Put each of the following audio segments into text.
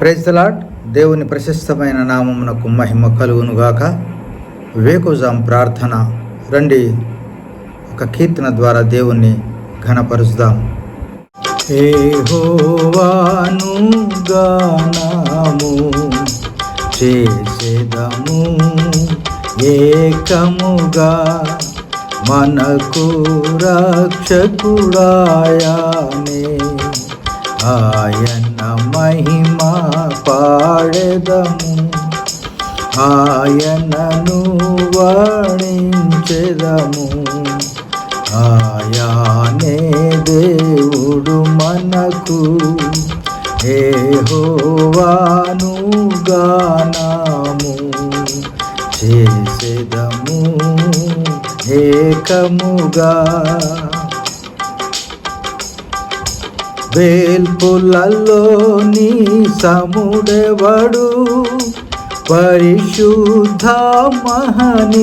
ప్రైజ్లాడ్ దేవుని ప్రశస్తమైన నామమునకు మహిమ కలుగునుగాక. వేకుజాం ప్రార్థన. రండి. ఒక కీర్తన ద్వారా దేవుణ్ణి ఘనపరుస్తాం ఏహోవాను గానము చేసేదము ఏకముగా మనకు రక్షకుడాయానే ఆయన మహిమ పాడెదము. ఆయనను వర్ణించెదము. ఆయానే దేవుడు మనకు. ఏహోవాను గానాము. చేసేదము ఏకముగా. వేల్పులలో నీ సముడెవడు? పరిశుద్ధ మహనీయుడా.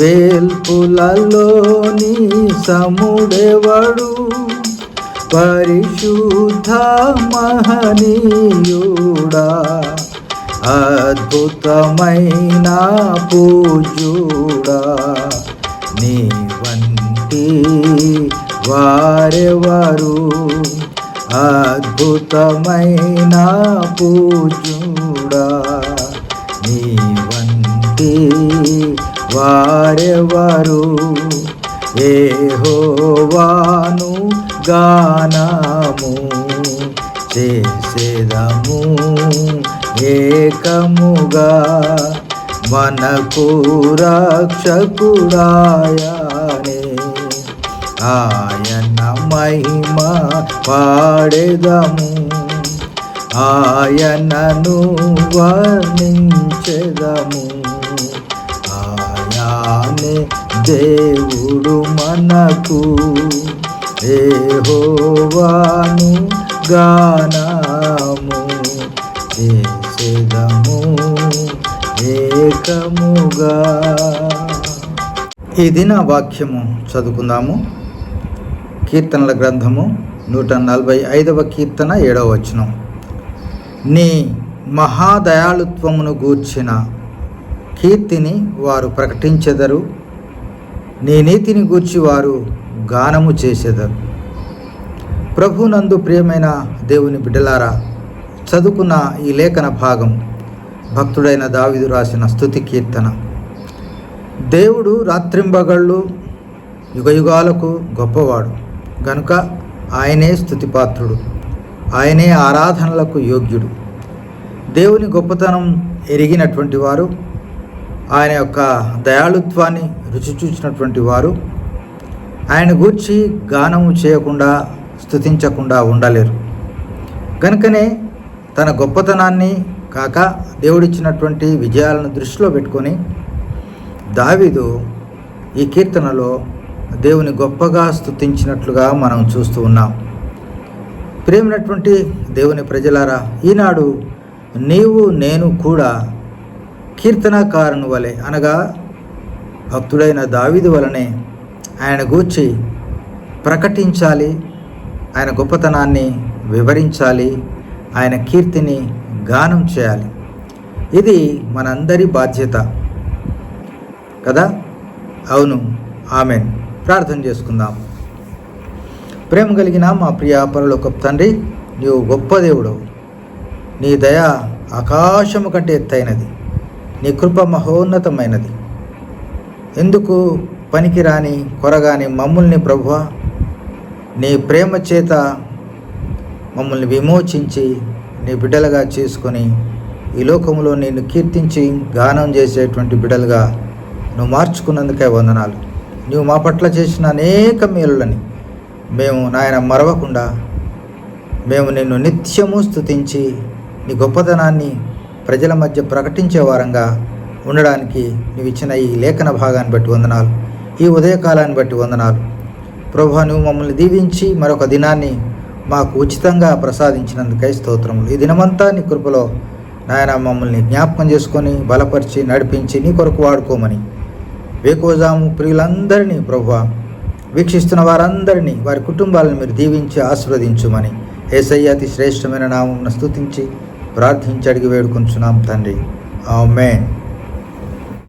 వేల్పులలో నీ సముడెవడు? పరిశుద్ధ మహనీయుడా. అద్భుతమైన పూజుడా నీ వంటి వారెవరు అద్భుతమైన పూజుడా నీ వంటి వారెవరు హోవాను గానము చేసేదము ఏకముగా మనకు రక్షకుడాయనే. ఆ మహిమ పాడెదము. ఆయనను వర్ణించెదము. ఆయానే దేవుడు మనకు. ఏహోవాను గానము. చేసేదము ఏకముగా. ఇది నా వాక్యము చదువుకుందాము. కీర్తనల గ్రంథము నూట నలభై ఐదవ కీర్తన ఏడవ వచనం. నీ మహాదయాళుత్వమును గూర్చిన కీర్తిని వారు ప్రకటించెదరు. నీ నీతిని గూర్చి వారు గానము చేసెదరు. ప్రభునందు ప్రియమైన దేవుని బిడ్డలారా చదువుకున్న ఈ లేఖన భాగం భక్తుడైన దావిదు రాసిన స్తుతి కీర్తన. దేవుడు రాత్రింబగళ్ళు యుగయుగాలకు గొప్పవాడు. గనుక ఆయనే స్థుతిపాత్రుడు ఆయనే ఆరాధనలకు యోగ్యుడు. దేవుని గొప్పతనం ఎరిగినటువంటి వారు ఆయన యొక్క దయాళుత్వాన్ని రుచి చూసినటువంటి వారు ఆయన గూర్చి గానము చేయకుండా స్థుతించకుండా ఉండలేరు. కనుకనే తన గొప్పతనాన్ని కాక దేవుడిచ్చినటువంటి విజయాలను దృష్టిలో పెట్టుకొని దావీదు ఈ కీర్తనలో దేవుని గొప్పగా స్తుతించినట్లుగా మనం చూస్తూ ఉన్నాం. ప్రేమైనటువంటి దేవుని ప్రజలారా ఈనాడు నీవు నేను కూడా కీర్తనకారుని వలె అనగా భక్తుడైన దావిది వలనే ఆయన గూర్చి ప్రకటించాలి ఆయన గొప్పతనాన్ని వివరించాలి ఆయన కీర్తిని గానం చేయాలి. ఇది మనందరి బాధ్యత. కదా? అవును. ఆమెన్. ప్రార్థన చేసుకుందాం. ప్రేమ కలిగిన మా ప్రియ పరలోక తండ్రి నీవు గొప్ప దేవుడు నీ దయ ఆకాశము కంటే ఎత్తైనది. నీ కృప మహోన్నతమైనది. ఎందుకు పనికిరాని కొరగాని మమ్మల్ని ప్రభువ? నీ ప్రేమ చేత మమ్మల్ని విమోచించి నీ బిడ్డలుగా చేసుకొని ఈ లోకంలో నేను కీర్తించి గానం చేసేటువంటి బిడ్డలుగా నువ్వు మార్చుకున్నందుకే వందనాలు. నువ్వు మా పట్ల చేసిన అనేక మేలులని మేము నాయన మరవకుండా మేము నిన్ను నిత్యము స్తుతించి నీ గొప్పతనాన్ని ప్రజల మధ్య ప్రకటించే వారంగా ఉండడానికి నువ్వు ఇచ్చిన ఈ లేఖన భాగాన్ని బట్టి వందనాలు ఈ ఉదయకాలాన్ని బట్టి వందనాలు. ప్రభు నువ్వు మమ్మల్ని దీవించి మరొక దినాన్ని మాకు ఉచితంగా ప్రసాదించినందుకై స్తోత్రములు. ఈ దినమంతా నీ కృపలో నాయన మమ్మల్ని జ్ఞాపకం చేసుకొని బలపరిచి నడిపించి నీ కొరకు వాడుకోమని వేకోజాము ప్రియులందరినీ ప్రభు వీక్షిస్తున్న వారందరినీ వారి కుటుంబాలను మీరు దీవించి ఆశీర్వదించుమని ఏసయ్య అతి శ్రేష్టమైన నామం స్తుతించి ప్రార్థించి అడిగి వేడుకొంచున్నాం తండ్రి. ఆమెన్.